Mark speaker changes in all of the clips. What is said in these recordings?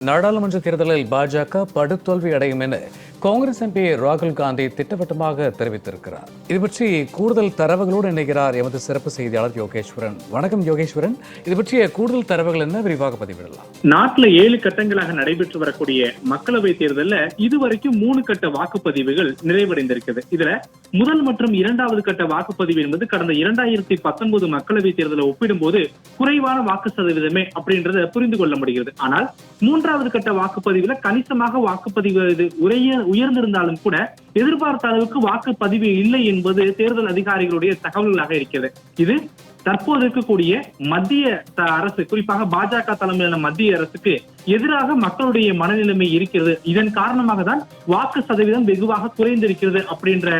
Speaker 1: நாடாளுமன்ற தேர்தலில் பாஜக படுதோல்வி அடையும் என காங்கிரஸ் எம்பி ராகுல் காந்தி திட்டவட்டமாக தெரிவித்திருக்கிறார். இது பற்றி கூடுதல் தரவுகளோடு இணைகிறார் எமது சிறப்பு செய்தியாளர் யோகேஸ்வரன். வணக்கம் யோகேஸ்வரன். இது பற்றிய கூடுதல் தரவுகள் என்ன? விரிவாக பதிவிடலாம்.
Speaker 2: நாட்டில் ஏழு கட்டங்களாக நடைபெற்று வரக்கூடிய மக்களவை தேர்தலில் இதுவரைக்கும் மூணு கட்ட வாக்குப்பதிவுகள் நிறைவடைந்திருக்கிறது. இதுல முதல் மற்றும் இரண்டாவது கட்ட வாக்குப்பதிவு என்பது கடந்த இரண்டாயிரத்தி பத்தொன்பது மக்களவை தேர்தலை ஒப்பிடும்போது குறைவான வாக்கு சதவீதமே அப்படின்றத புரிந்து கொள்ள முடிகிறது. ஆனால் மூன்றாவது கட்ட வாக்குப்பதிவுல கணிசமாக வாக்குப்பதிவு உரைய உயர்ந்திருந்தாலும் கூட எதிர்பார்த்த அளவுக்கு வாக்குப்பதிவு இல்லை என்பது தேர்தல் அதிகாரிகளுடைய தகவல்களாக இருக்கிறது. இது தற்போது இருக்கக்கூடிய மத்திய அரசு குறிப்பாக பாஜக தலைமையிலான மத்திய அரசுக்கு எதிராக மக்களுடைய மனநிலைமை இருக்கிறது. இதன் காரணமாக தான் வாக்கு சதவீதம் வெகுவாக குறைந்திருக்கிறது அப்படின்ற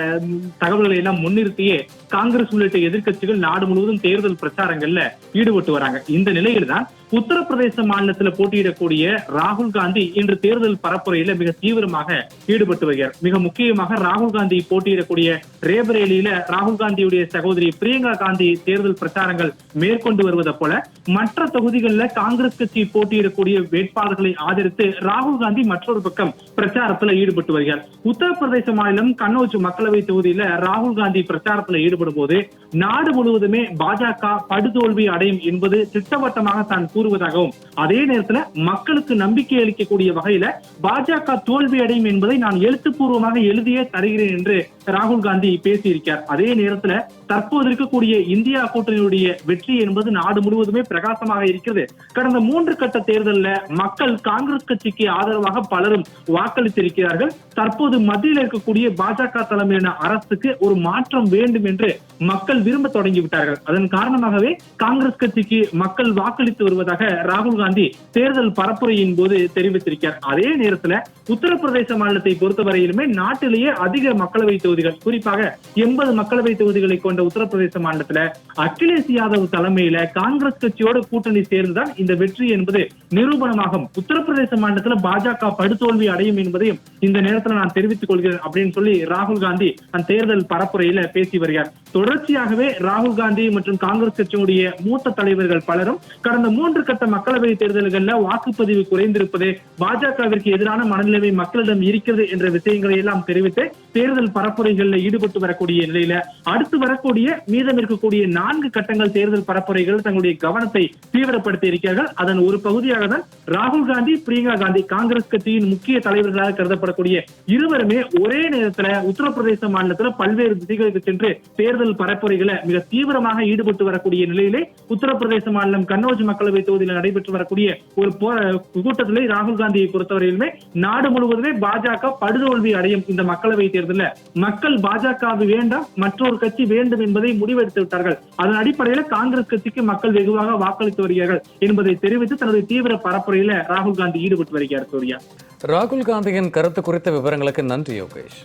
Speaker 2: தகவல்களை எல்லாம் முன்னிறுத்தியே காங்கிரஸ் உள்ளிட்ட எதிர்கட்சிகள் நாடு முழுவதும் தேர்தல் பிரச்சாரங்கள்ல ஈடுபட்டு வராங்க. இந்த நிலையில் தான் உத்தரப்பிரதேச மாநிலத்தில் போட்டியிடக்கூடிய ராகுல் காந்தி இன்று தேர்தல் பரப்புரையில மிக தீவிரமாக ஈடுபட்டு வருகிறார். மிக முக்கியமாக ராகுல் காந்தி போட்டியிடக்கூடிய ரேபரேலியில ராகுல் காந்தியுடைய சகோதரி பிரியங்கா காந்தி தேர்தல் பிரச்சாரங்கள் மேற்கொண்டு வருவதை போல மற்ற தொகுதிகளில் காங்கிரஸ் கட்சி போட்டியிடக்கூடிய வேட்பாளர்களை ஆதரித்து ராகுல் காந்தி மற்றொரு பக்கம் பிரச்சாரத்துல ஈடுபட்டு வருகிறார். உத்தரப்பிரதேச மாநிலம் கன்னௌஜ் மக்களவை தொகுதியில ராகுல் காந்தி பிரச்சாரத்துல ஈடுபடும் போது நாடு முழுவதுமே பாஜக படுதோல்வி அடையும் என்பது திட்டவட்டமாக தான் கூறுவதாகவும் அதே நேரத்துல மக்களுக்கு நம்பிக்கை அளிக்கக்கூடிய வகையில பாஜக தோல்வி அடையும் என்பதை நான் எழுத்துப்பூர்வமாக எழுதியே தருகிறேன் என்று ராகுல் காந்தி பேசியிருக்கார். அதே நேரத்துல தற்போது இருக்கக்கூடிய இந்தியா கூட்டணியுடைய வெற்றி என்பது நாடு முழுவதுமே பிரகாசமாக இருக்கிறது. கடந்த மூன்று கட்ட தேர்தலில் மக்கள் காங்கிரஸ் கட்சிக்கு ஆதரவாக பலரும் வாக்களித்திருக்கிறார்கள். தற்போது மத்தியில் இருக்கக்கூடிய பாஜக தலைமையிலான அரசுக்கு ஒரு மாற்றம் வேண்டும் என்று மக்கள் விரும்ப தொடங்கி விட்டார்கள். அதன் காரணமாகவே காங்கிரஸ் கட்சிக்கு மக்கள் வாக்களித்து வருவதாக ராகுல் காந்தி தேர்தல் பரப்புரையின் போது தெரிவித்திருக்கிறார். அதே நேரத்துல உத்தரப்பிரதேச மாநிலத்தை பொறுத்தவரையிலுமே நாட்டிலேயே அதிக மக்களவை தொகுதிகள் குறிப்பாக எண்பது மக்களவை தொகுதிகளை கொண்ட உத்தரப்பிரதேச மாநிலத்துல அகிலேஷ் யாதவ் தலைமையில காங்கிரஸ் கட்சியோட கூட்டணி சேர்ந்துதான் இந்த வெற்றி என்பது நிரூபணமாகும். உத்தரப்பிரதேச மாநிலத்துல பாஜக படுதோல்வி அடையும் என்பதையும் இந்த நேரத்துல நான் தெரிவித்துக் கொள்கிறேன் அப்படின்னு சொல்லி ராகுல் காந்தி அந்த தேர்தல் பரப்புரையில பேசி வருகிறார். தொடர்ச்சியாகவே ராகுல் காந்தி மற்றும் காங்கிரஸ் கட்சியினுடைய மூத்த தலைவர்கள் பலரும் கடந்த மூன்று கட்ட மக்களவை தேர்தல்கள்ல வாக்குப்பதிவு குறைந்திருப்பது பாஜகவிற்கு எதிரான மனநிலை மனநிலைமை மக்களிடம் இருக்கிறது என்ற விஷயங்களை எல்லாம் தெரிவித்து தேர்தல் பரப்புரைகளில் ஈடுபட்டு வரக்கூடிய நிலையில அடுத்து வரக்கூடிய மீதம் இருக்கக்கூடிய நான்கு கட்டங்கள் தேர்தல் பரப்புரைகள் தங்களுடைய கவனத்தை தீவிரப்படுத்தி இருக்கிறார்கள். அதன் ஒரு பகுதியாக தான் ராகுல் காந்தி பிரியங்கா காந்தி காங்கிரஸ் கட்சியின் முக்கிய தலைவர்களாக கருதப்படக்கூடிய இருவருமே ஒரே நேரத்துல உத்தரப்பிரதேச மாநிலத்துல பல்வேறு திசைகளுக்கு சென்று தேர்தல் பரப்புரைகளை மிக தீவிரமாக ஈடுபட்டு வரக்கூடிய நிலையிலே உத்தரப்பிரதேச மாநிலம் கன்னோஜ் மக்களவை தொகுதியில் நடைபெற்று வரக்கூடிய ஒரு கூட்டத்திலே ராகுல் காந்தியை பொறுத்தவரையிலுமே நாடு முழுவதுமே பாஜக படுதோல்வி அடையும் இந்த மக்களவை தேர்தலில் மக்கள் பாஜக வேண்டாம் மற்றொரு கட்சி வேண்டும் என்பதை முடிவெடுத்து விட்டார்கள். அதன் அடிப்படையில் காங்கிரஸ் கட்சிக்கு மக்கள் வெகுவாக வாக்களித்து வருகிறார்கள் என்பதை தெரிவித்து தனது தீவிர பரப்புரையில ராகுல் காந்தி ஈடுபட்டு வருகிறார் சூர்யா.
Speaker 1: ராகுல் காந்தியின் கருத்து குறித்த விவரங்களுக்கு நன்றி யோகேஷ்.